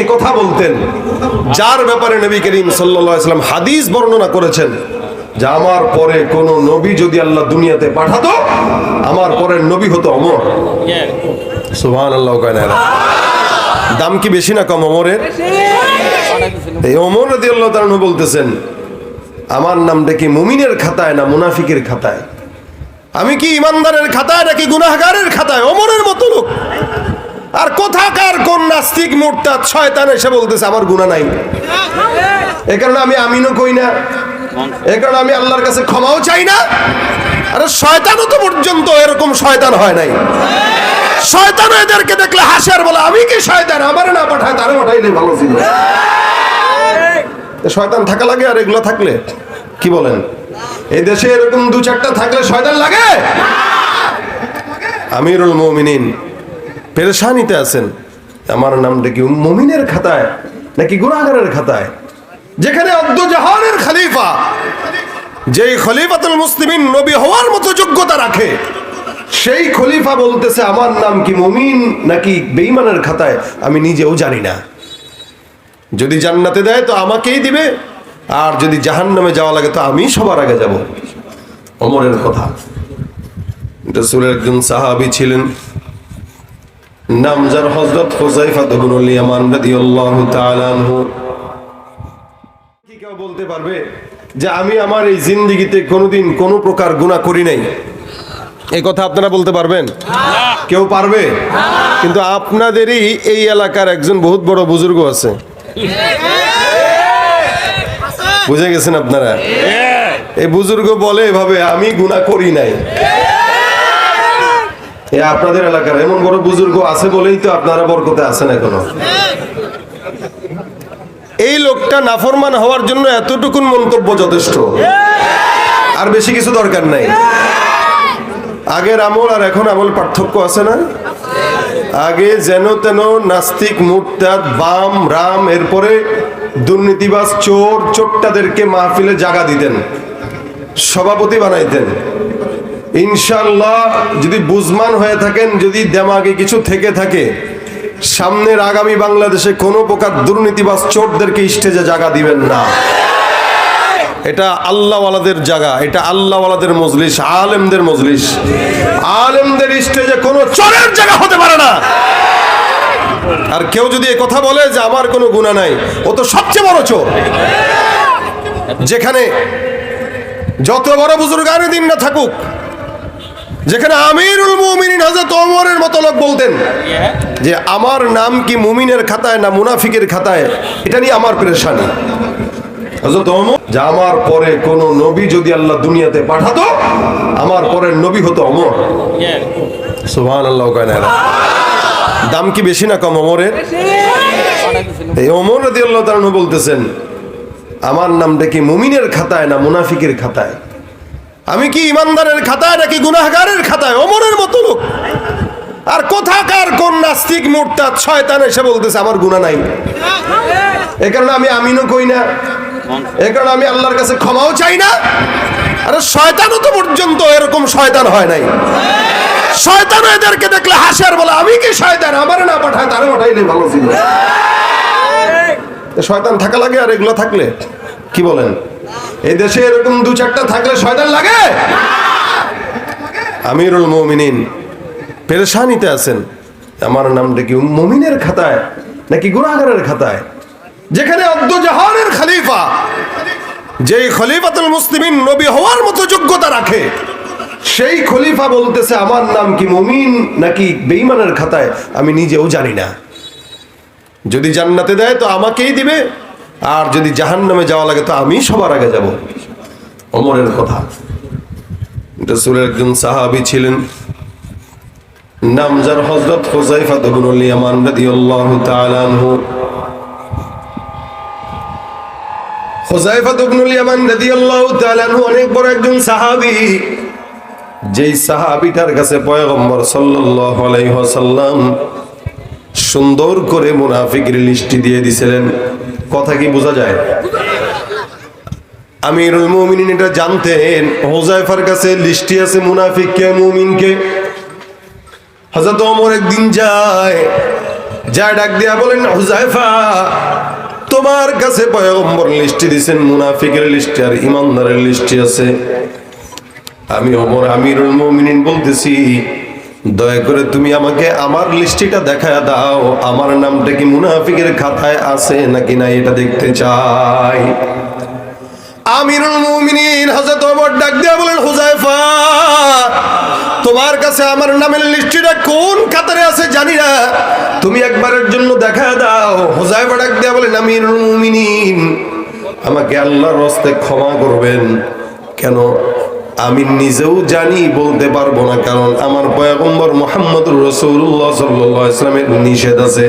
ওমর কথা বলতেন। যার ব্যাপারে নবী করিম সাল্লাম হাদিস বর্ণনা করেছেন, যে আমার পরে কোন নবী যদি আল্লাহ দুনিয়াতে পাঠাতো, আমার পরের নবী হতো অমর। সুহান আল্লাহ। দাম কি বেশি না কম অমরের? এই অমর রাদি আল্লাহ বলতেছেন, আমার নামটা কি মুমিনের খাতায় না মুনাফিকের খাতায়? আমি কি ইমানদারের খাতায় নাকি গুনাহগারের খাতায়? অমরের মতো লোক। আর কোথাকার কোন নাস্তিক মোরতাদ শয়তান এসে বলতেছে, আমার গুনাহ নাই। এ কারণে আমি আমিনও কই না। এ কারণে আমি আল্লাহর কাছে ক্ষমাও চাই না। আরে শয়তানও তো পর্যন্ত এরকম শয়তান হয় নাই। শয়তান এদেরকে দেখলে হাসে আর বলে, আমি কি শয়তান? আমারে না পাঠায়, তারে পাঠাইলে ভালো ছিল। শয়তান থাকা লাগে আর এগুলো থাকলে? কি বলেন? এই দেশে এরকম দু চারটা থাকলে শয়তান লাগে? আমিরুল মমিনিন। পেরেশানিতে আছেন। আমার নামটা কি মমিনের খাতায় নাকি গুনাহগারের খাতায়? যেখানে জাহানের খলিফা, যেই খলিফাতুল মুসলিমিন নবী হওয়ার মতো যোগ্যতা রাখে, সেই খলিফা বলতেছে, আমার নাম কি মমিন নাকি বেঈমানের খাতায়? আমি নিজেও জানি না। যদি জান্নাতে দেয় তো আমাকেই দিবে, আর যদি জাহান্নামে যাওয়া লাগে তো আমি সবার আগে যাব। অমরের কথা। রসুলের একজন সাহাবি ছিলেন। নাম যার ইবনুল ইয়ামান রাদিয়াল্লাহু তাআলা আনহু। কি কেউ বলতে পারবে যে আমি আমার এই জিন্দেগিতে কোনোদিন কোনো প্রকার গুনাহ করি নাই? এই কথা আপনারা বলতে পারবেন? কেউ পারবে? কিন্তু আপনাদেরই এই এলাকার একজন বহুত বড় বুজুর্গ আছে। বুঝে গেছেন আপনারা? এই বুজুর্গ বলে এভাবে আমি গুনাহ করি নাই। এ আপনাদের এলাকার, এমন বড় বুজুর্গ আছে বলেই তো আপনারা বরকতে আছেন এখনও। এই লোকটা নাফরমান হওয়ার জন্য এতটুকুন মন্তব্য যথেষ্ট। আর বেশি কিছু দরকার নাই। আগের আমল আর এখন আমল পার্থক্য আছে না? আগে যেন তেন নাস্তিক মুরতাদ, বাম, রাম, এরপরে দুর্নীতিবাজ, চোর চোট্টাদেরকে মাহফিলে জাগা দিতেন। সভাপতি বানাইতেন। ইনশাল্লাহ যদি বুজমান হয়ে থাকেন, যদি দেমাগে কিছু থেকে থাকে, সামনের আগামী বাংলাদেশে কোনো প্রকার দুর্নীতিবাজ চোরদেরকে স্টেজে জায়গা দিবেন না। এটা আল্লাহওয়ালাদের জায়গা এটা আল্লাহওয়ালাদের মজলিস, আলেমদের মজলিস। আলেমদের স্টেজে কোনো চোরের জায়গা হতে পারে না। আর কেউ যদি কথা বলে যে আমার কোনো গুণা নাই, ও তো সবচেয়ে বড় চোর। যেখানে যত বড় বুজুর্গানে দিন না থাকুক যেখানে আমিরুল মুমিনিন হযরত ওমরের মতো লোক বলতেন, যে আমার নাম কি মুমিনের খাতায় না মুনাফিকের খাতায়? এটা নিয়ে আমার পেরেশানি। হযরত ওমর, যে আমার পরে কোন নবী যদি আল্লাহ দুনিয়াতে পাঠাতো, আমার পরের নবী হতো অমর সুবহানাল্লাহ কয় না দাম কি বেশি না কম অমরের এই অমর রাদিয়াল্লাহু তাআলা বলতেছেন, আমার নামটা কি মুমিনের খাতায় না মুনাফিকের খাতায়? আমি কি ইমানদারের খাতায় নাকি গুনাহগারের খাতায়? অমরের মতো লোক। আর কোথাকার কোন নাস্তিক মোরতাদ শয়তান এসে বলতেছে, আমার গুনাহ নাই। এ কারণে আমি আমিনও কই না। এ কারণে আমি আল্লাহর কাছে ক্ষমাও চাই না। আরে শয়তানও তো পর্যন্ত এরকম শয়তান হয় নাই। শয়তান এদেরকে দেখলে হাসে আর বলে, আমি কি শয়তান? আমারে না পাঠায়, তারে পাঠাইলে ভালো ছিল। শয়তান থাকা লাগে আর এগুলো থাকলে, কি বলেন? এই দেশে এরকম দু চারটা থাকলে শয়তান লাগে? আমিরুল মমিনিন, পেরেশানিতে আছেন। আমার নামটা কি মমিনের খাতায়, নাকি গুনাহগারের খাতায়? যেখানে অদ্দ জাহানের খলিফা, যেই খলিফাতুল মুসলিমিন নবী হওয়ার মতো যোগ্যতা রাখে। সেই খলিফা বলতেছে, আমার নাম কি মমিন নাকি বেঈমানের খাতায়? আমি নিজেও জানি না। যদি জান্নাতে দেয় তো আমাকেই দিবে। আর যদি জাহান্নামে যাওয়া লাগে, তো আমি সবার আগে যাব। অমরের কথা। রসুলের একজন সাহাবি ছিলেন নাম হজরত হুজাইফা ইবনুল ইয়ামান অনেক বড় একজন যেই সাহাবিটার কাছে সুন্দর করে মুনাফিকের লিস্টি দিয়ে দিছিলেন। কথা কি বোঝা যায়? আমিরুল মুমিনিন এটা জানতেন হোজাইফার কাছে লিস্টি আছে মুনাফিক কে, মুমিন কে। হযরত ওমর একদিন যায় যা ডাক দিয়া বলেন হুজাইফা তোমার কাছে পয়গম্বর লিস্টি দিছেন, মুনাফিকের লিস্টি আর ইমানদারের লিস্টি আছে। আমি ওমর, আমিরুল মুমিনিন বলতেছি দয়া করে তুমি আমাকে আমার লিস্টিটা দেখায় দাও। আমার নামটা কি মুনাফিকের খাতায় আছে নাকি না এটা দেখতে চাই। আমিরুল মুমিনিন হযরত ওমর ডাক দিয়া বলেন হুজাইফা তোমার কাছে আমার নামের লিস্টিটা কোন খাতারে আছে জানি না। তুমি একবারের জন্য দেখা দাও। হুজাইফা ডাক দিয়া বলেন, আমিরুল মুমিনিন, আমাকে আল্লাহর হস্তে ক্ষমা করবেন। কেন? আমি নিজেও জানি, বলতে পারব না, কারণ আমার পয়গম্বর মোহাম্মদুর রসুল্লাহ সাল্লাহ ইসলামের নিষেধ আছে।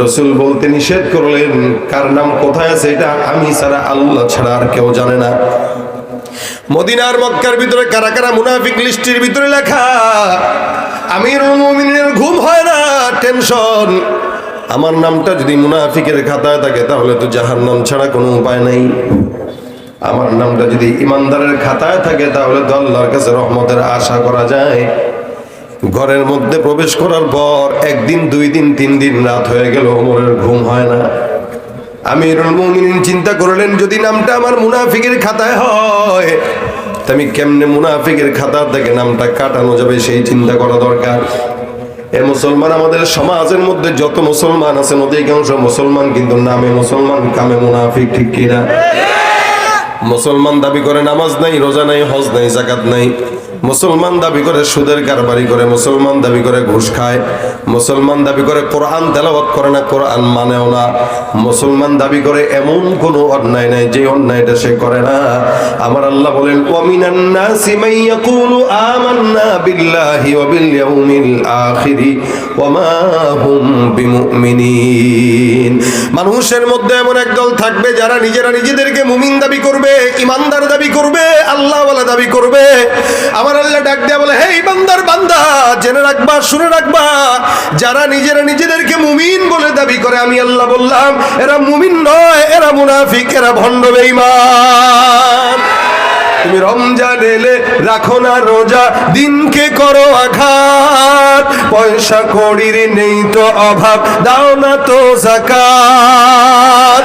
রসুল বলতে নিষেধ করলেন, কার নাম কোথায় আছে এটা আমি ছাড়া আল্লাহ ছাড়া আর কেউ জানে না। মদিনার মক্কার ভিতরে কারা কারা মুনাফিক লিস্টির ভিতরে লেখা আমির ঘুম হয় না, টেনশন। আমার নামটা যদি মুনাফিকের খাতায় থাকে, তাহলে তো জাহার নাম ছাড়া কোনো উপায় নাই। আমার নামটা যদি ইমানদারের খাতায় থাকে, তাহলে তো আল্লাহর কাছে রহমতের আশা করা যায়। ঘরের মধ্যে প্রবেশ করার পর একদিন, দুই দিন, তিন দিন রাত হয়ে গেল, ওমরের ঘুম হয় না। মুমিনিন চিন্তা করলেন, যদি নামটা আমার মুনাফিকের খাতায় হয় আমি কেমনে মুনাফিকের খাতা থেকে নামটা কাটানো যাবে সেই চিন্তা করা দরকার। এ মুসলমান আমাদের সমাজের মধ্যে যত মুসলমান আছেন অধিকাংশ মুসলমান কিন্তু নামে মুসলমান, কামে মুনাফিক, ঠিক কিনা? মুসলমান দাবি করে নামাজ নাই রোজা নাই হজ নাই জাকাত নাই। মুসলমান দাবি করে সুদের কারবারি করে, মুসলমান দাবি করে ঘুষ খায়, মুসলমান দাবি করে কোরআন তেলাওয়াত করে না, কোরআন মানেও না। মুসলমান দাবি করে এমন কোনো অন্যায় নাই, যে অন্যায়টা সে করে না। আমার আল্লাহ বলেন মান মানুষের মধ্যে এমন একদল থাকবে যারা নিজেরা নিজেদেরকে মুমিন দাবি করবে, ইমানদার দাবি করবে, আল্লাহওয়ালা দাবি করবে। আমার আল্লাহ ডাক দেয়া বলে হে ইমানদার বান্দা, জেনে রাখবা, শুনে রাখবা। যারা নিজেরা নিজেদেরকে বলে দাবি করে, আমি আল্লাহ বললাম, এরা মুমিন নয়, এরা মুনাফিক, এরা ভণ্ড তুমি রমজান এলে রাখো না রোজা, দিনকে করো আঘাত। পয়সা কড়ির নেই তো অভাব, দাও না তো জাকাত।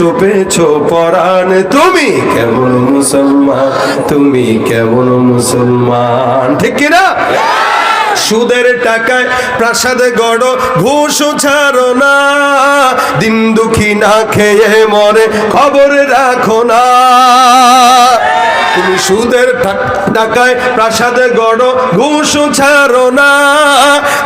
সোপেছ পরাণ, তুমি কেমন মুসলমান? তুমি কেমন মুসলমান? ঠিক কিনা সুদের টাকায় প্রাসাদে গড়, ঘুষ ছাড়ো না। দিন দুঃখী না খেয়ে মরে, খবর রাখো না। তুমি সুদের টাকায় প্রাসাদে গড়, ঘুষ ছাড়ো না।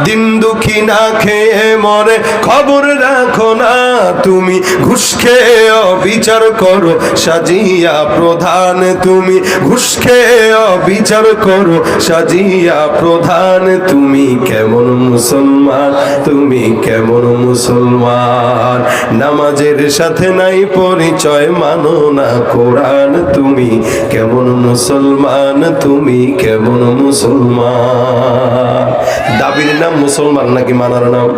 দিন দুঃখী না খেয়ে মরে, খবর রাখো না। তুমি ঘুষ খেয়ে বিচার করো, সাজিয়া প্রধান তুমি। ঘুষ খেয়ে বিচার করো, সাজিয়া প্রধান তুমি। কেমন মুসলমান, তুমি কেমন মুসলমান। নামাজের সাথে নাই পরিচয়, মানো না কোরআন তুমি। কেমন মুসলমান, তুমি কেমন মুসলমান? দাবির নাম মুসলমান নাকি মানার নাম?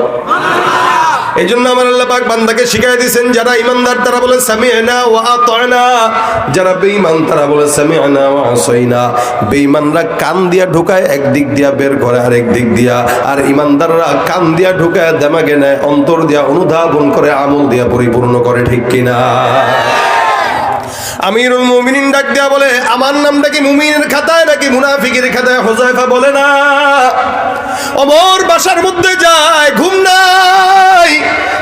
এই জন্য আমার আল্লাহ বান্দাকে শিখাই দিয়েছেন, যারা ইমানদার তারা বলে যারা বেঈমান তারা বলে সামিআনা বেঈমানরা কান দিয়া ঢুকায় এক দিক দিয়া বের করে আরেক দিক দিয়া। আর ইমানদাররা কান দিয়া ঢুকায়, দেমাগে নেয়, অন্তর দিয়া অনুধাবন করে, আমল দিয়া পরিপূর্ণ করে, ঠিক কিনা? আমিরুল মুমিনিন ডাক দেয়া বলে, আমার নামটা কি মুমিনের খাতায় নাকি মুনাফিকের খাতায়? হোজাইফা বলে, না। অমর বাসার মধ্যে যায়, ঘুম নাই।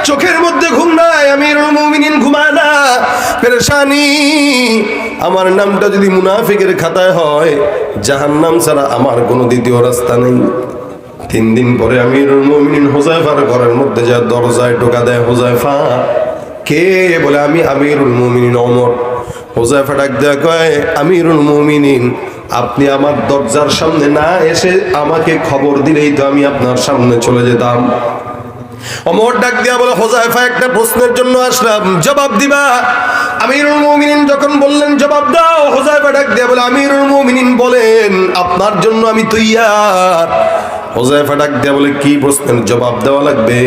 চোখের মধ্যে ঘুম নাই, আমিরুল মুমিনিন ঘুমায় না। পেরেশানি, আমার নামটা যদি মুনাফিকের খাতায় হয়, জাহান্নাম ছাড়া আমার কোনো দ্বিতীয় রাস্তা নেই। তিন দিন পরে আমিরুল মুমিনিন হোজাইফার ঘরের মধ্যে যা দরজায় টোকা দেয় হোজাইফা কে বলে, আমি আমিরুল মুমিনিন, অমর। হোজাইফা ডাক দেয়া কয়, আমিরুল মুমিনিন, আপনি আমার দরজার সামনে না এসে আমাকে খবর দিলেই তো আমি আপনার সামনে চলে যেতাম। অমর ডাক দিয়া বলে হোজাইফা একটা প্রশ্নের জন্য আসলাম। জবাব দিবা? আমিরুল মুমিনিন যখন বললেন, জবাব দাও। হোজাইফা ডাক দিয়া বলে, আমিরুল মুমিনিন বলেন, আপনার জন্য আমি তৈয়ার। হোজাইফা ডাক দিয়া বলে, কি প্রশ্নের জবাব দেওয়া লাগবে?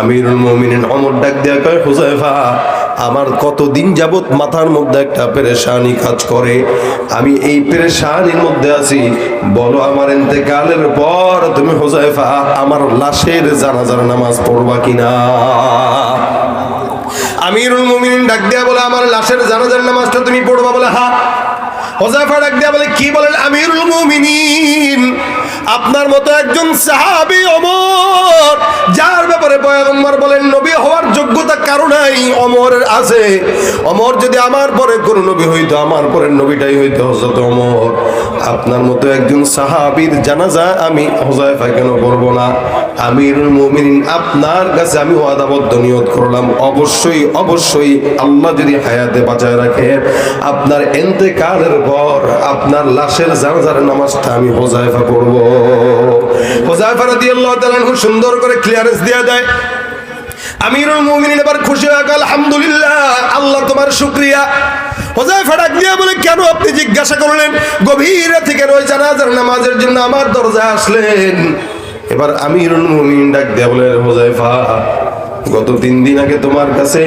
আমিরুল মুমিনিন অমর ডাক দিয়া কয় হোজাইফা আমার কতদিন যাবত মাথার মধ্যে একটা পেরেশানি কাজ করে, আমি এই পেরেশানির মধ্যে আছি। বলো আমার ইন্তেকালের পর তুমি হোজাইফা আমার লাশের জানাজার নামাজ পড়বা কিনা? আমিরুল মুমিনিন ডাক দিয়া বলে, আমার লাশের জানাজার নামাজটা তুমি পড়বা বলে হ্যাঁ হোজাইফা ডাক দিয়া বলে, কি বলেন আমিরুল মুমিনিন? আপনার মতো একজন সাহাবী অমর, যার ব্যাপারে পয়গম্বর বলেন, নবী হওয়ার যোগ্যতা কারও নাই আছে। অমর যদি আমার পরে কোন নবী হইতো, আমার পরের নবীটাই হইতো হজরত অমর। আপনার মতো একজন সাহাবীর জানাজা আমি হোজাইফা কেন করব না? আমিরুল মুমিনিন, আপনার কাছে আমি ওয়াদাবদ্ধ নিয়ত করলাম। অবশ্যই অবশ্যই আল্লাহ যদি হায়াতে বাঁচায় রাখে, আপনার এন্তেকালের পর আপনার লাশের জানাজার নামাজটা আমি হোজাইফা পড়ব হোজাইফা রাদিয়াল্লাহু তাআলা আনহু সুন্দর করে ক্লিয়ারেন্স দিয়ে দেয়। আমিরুল মুমিনিন এবার খুশি হয়ে গেল, আলহামদুলিল্লাহ, আল্লাহ তোমার শুকরিয়া। হোজাইফা ডাক দিয়ে বলে, কেন আপনি জিজ্ঞাসা করলেন? গভীর রাতে কেন ওই জানাজার নামাজের জন্য আমার দরজায় আসলেন। এবার আমিরুল মুমিনিন ডাক দিয়ে বলে হোজাইফা গত তিন দিন আগে তোমার কাছে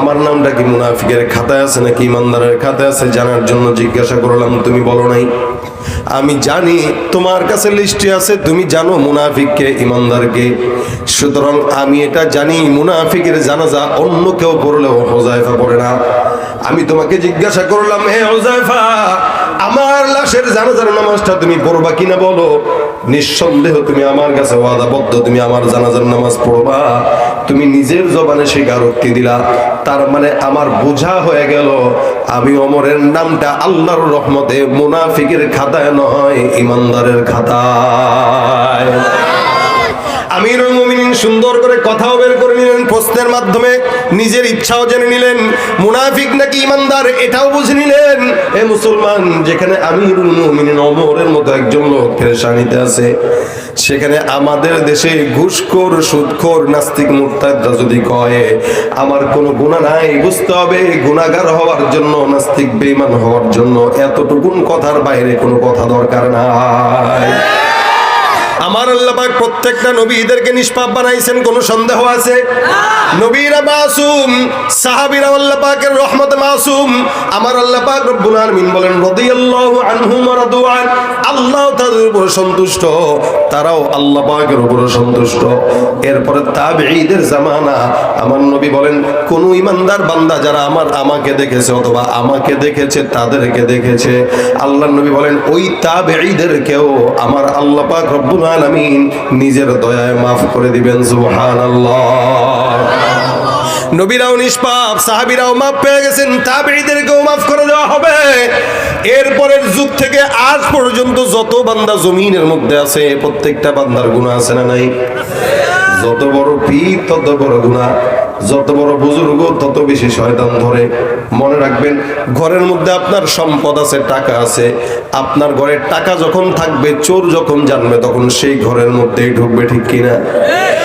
আমার নামটা কি মুনাফিকের খাতায় আছে নাকি ইমানদারের খাতায় আছে? জানার জন্য জিজ্ঞাসা করলাম, তুমি বলো নাই। আমি জানি তোমার কাছে লিস্টে আছে, তুমি জানো মুনাফিককে, ইমানদারকে। সুতরাং আমি এটা জানি, মুনাফিকের জানাজা অন্য কেউ পড়লেও হোজাইফা পড়ে না। আমি তোমাকে জিজ্ঞাসা করলাম, হে হোজাইফা আমার লাশের জানাজার নামাজটা তুমি পড়বা কিনা বলো? নিঃসন্দেহ তুমি আমার কাছে ওয়াদাবদ্ধ, তুমি আমার জানাজার নামাজ পড়বা। তুমি নিজের জবানে স্বীকারোক্তি দিলা। তার মানে আমার বোঝা হয়ে গেল, আমি অমরের নামটা আল্লাহর রহমতে মুনাফিকের খাতায় নয়, ইমানদারের খাতায়। আমিরুল মুমিনিন সুন্দর করে কথাও বের করে নিলেন, প্রশ্নের মাধ্যমে নিজের ইচ্ছাও জেনে নিলেন, মুনাফিক নাকি ইমানদার এটাও বুঝে নিলেন। এ মুসলমান, যেখানে আমিরুল মুমিনিন অমরের মতো একজন লোক পেরেশানিতে আছে, সেখানে আমাদের দেশে ঘুষখোর, সুদখোর, নাস্তিক, মুরতাদরা যদি কয়, আমার কোনো গুণা নাই, বুঝতে হবে গুণাগার হওয়ার জন্য, নাস্তিক, বেঈমান হওয়ার জন্য এতটুকুন কথার বাইরে কোনো কথা দরকার নাই। আমার আল্লাহ পাক প্রত্যেকটা নবীদেরকে নিষ্পাপ বানাইছেন, কোনো সন্দেহ আছে? নবীরা মাসুম, সাহাবীরা আল্লাহ পাকের রহমতে মাসুম। আমার আল্লাহ পাক রব্বুল আলামিন বলেন, রাদিয়াল্লাহু আনহুম ওয়া আল্লাহ তাদের উপর সন্তুষ্ট, তারাও আল্লাহ পাকের উপর সন্তুষ্ট। এরপরে তাবেঈদের জামানা, আমার নবী বলেন, কোন ইমানদার বান্দা যারা আমার, আমাকে দেখেছে অথবা আমাকে দেখেছে, তাদেরকে দেখেছে। আল্লাহ নবী বলেন, ওই তাবেঈদেরকেও আমার আল্লাহ পাক রব্বুল আলামিন, নিজের দয়ায় মাফ করে দিবেন, সুবহানাল্লাহ। নবীরাও নিষ্পাপ, সাহাবিরাও মাফ পেয়ে গেছেন তাবেঈদেরকেও মাফ করে দেওয়া হবে। এরপরের যুগ থেকে আজ পর্যন্ত যত বান্দা জমিনের মধ্যে আছে, প্রত্যেকটা বান্দার গুনাহ আছে না নাই? যত বড় পীর, তত বড় গুণা যত বড় বুজুর্গ, তত বেশি শয়তান ধরে। মনে রাখবেন, ঘরের মধ্যে আপনার সম্পদ আছে, টাকা আছে। আপনার ঘরে টাকা যখন থাকবে, চোর যখন জানবে, তখন সেই ঘরের মধ্যেই ঢুকবে, ঠিক কিনা?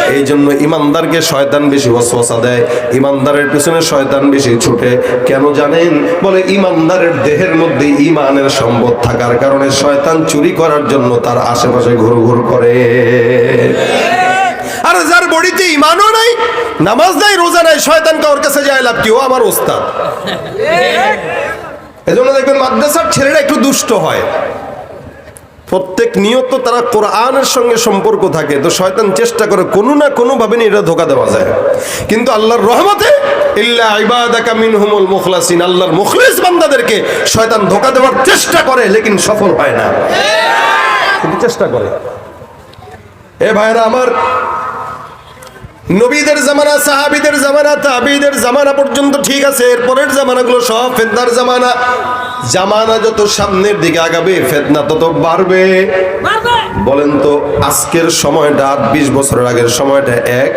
এই জন্য ইমানদারকে শয়তান বেশি ওয়াসওয়াসা দেয়। ইমানদারের পিছনে শয়তান বেশি ছুটে। কেন জানেন? বলে ইমানদারের দেহের মধ্যে ইমানের সম্পদ থাকার কারণে শয়তান চুরি করার জন্য তার আশেপাশে ঘুর ঘুর করে। আর যার বডিতে ইমানও নাই, নামাজ নাই, রোজা নাই শয়তান কার কাছে যায় লাভ কি? ও আমার ওস্তাদ। এজন্য দেখবেন মাদ্রাসার ছেলেরা একটু দুষ্ট হয়। প্রত্যেক নিয়ত তারা কোরআনের সঙ্গে সম্পর্ক থাকে, তো শয়তান চেষ্টা করে কোনো না কোনো ভাবে এটা ধোকা দেওয়া যায়। কিন্তু আল্লাহর রহমতে, ইল্লা ইবাদাকা মিনহুমুল মুখলাসিন, আল্লাহর মুখলিস বান্দাদেরকে শয়তান ধোকা দেওয়ার চেষ্টা করে, লেকিন সফল হয় না। কিন্তু চেষ্টা করে। এ ভাইরা আমার নবীদের জামানা সাহাবিদের জামানা তাবিদের জামানা পর্যন্ত ঠিক আছে এরপরের জামানাগুলো সব ফেতনার জামানা। জামানা যত সামনের দিকে আগাবে ফেতনা তত বাড়বে। বলেন তো আজকের সময়টা আর বিশ বছরের আগের সময়টা এক?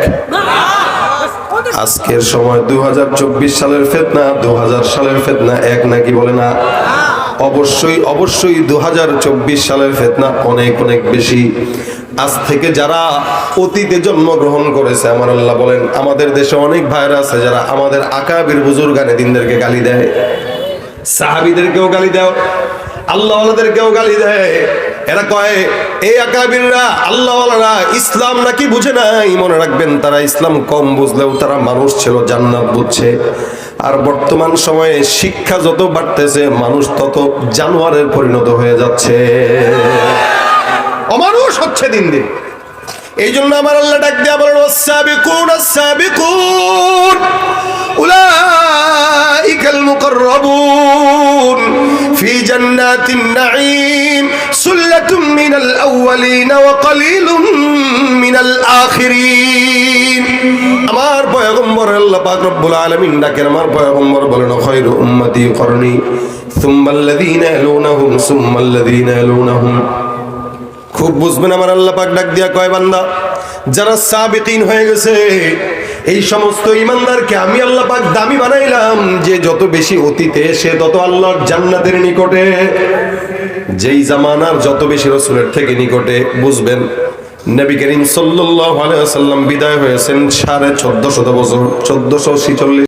আজকের সময় দু হাজার চব্বিশ সালের ফেতনা দু হাজার সালের ফেতনা এক নাকি বলে না? অবশ্যই অবশ্যই দু হাজার চব্বিশ সালের ফেতনা অনেক অনেক বেশি। আজ থেকে যারা অতীতে জন্মগ্রহণ করেছে, আমার আল্লাহ বলেন, আমাদের দেশে অনেক ভাইরা আছে যারা আমাদের আকাবির বুজুর গানে দিনদেরকে গালি দেয়। সাহাবিদেরকেও গালি দাও আল্লাহওয়ালাদেরকেও গালি দেয়। এরা কয় এই আকাবিররা, আল্লাহওয়ালারা, ইসলাম নাকি বুঝে নাই? মনে রাখবেন, তারা ইসলাম কম বুঝলেও তারা মানুষ ছিল, জান্নাত বুঝছে। আর বর্তমান সময়ে শিক্ষা যত বাড়তেছে, মানুষ তত জানোয়ারের পরিণত হয়ে যাচ্ছে। অমানুষ হচ্ছে দিন দিন। এই জন্য আমার আল্লাহ ডাক দেয়া বলেন ওয়াসাবিকুন আসাবিকুন উলাইকাল মুকাররাবুন। ফি জান্নাতিন নাঈম। সুল্লাতুম মিনাল আউওয়ালিন ওয়া কালিলুম মিনাল আখিরিন। আমার পয়গম্বর আল্লাহ পাক রব্বুল আলামিন ডাকেন, আমার পয়গম্বর বলেন খায়রু উম্মতি করনি। সুম্মা আল্লাযীনা ইয়ালুনাহুম সুম্মা আল্লাযীনা ইয়ালুনাহুম। খুব বুঝবেন আমার আল্লাহ পাক ডাক দিয়া কয় বান্দা, যারা সাবিকিন হয়ে গেছে, এই সমস্ত ইমানদারকে আমি আল্লাহ পাক দামি বানাইলাম, যে যত বেশি অতীতে, সে তত আল্লাহর জান্নাতের নিকটে, যেই জামানার যত বেশি রসুলের থেকে নিকটে, বুঝবেন। নবী করিম ওয়াসাল্লাম বিদায় হয়েছেন সাড়ে চোদ্দশত বছর, চোদ্দশো ছিচল্লিশ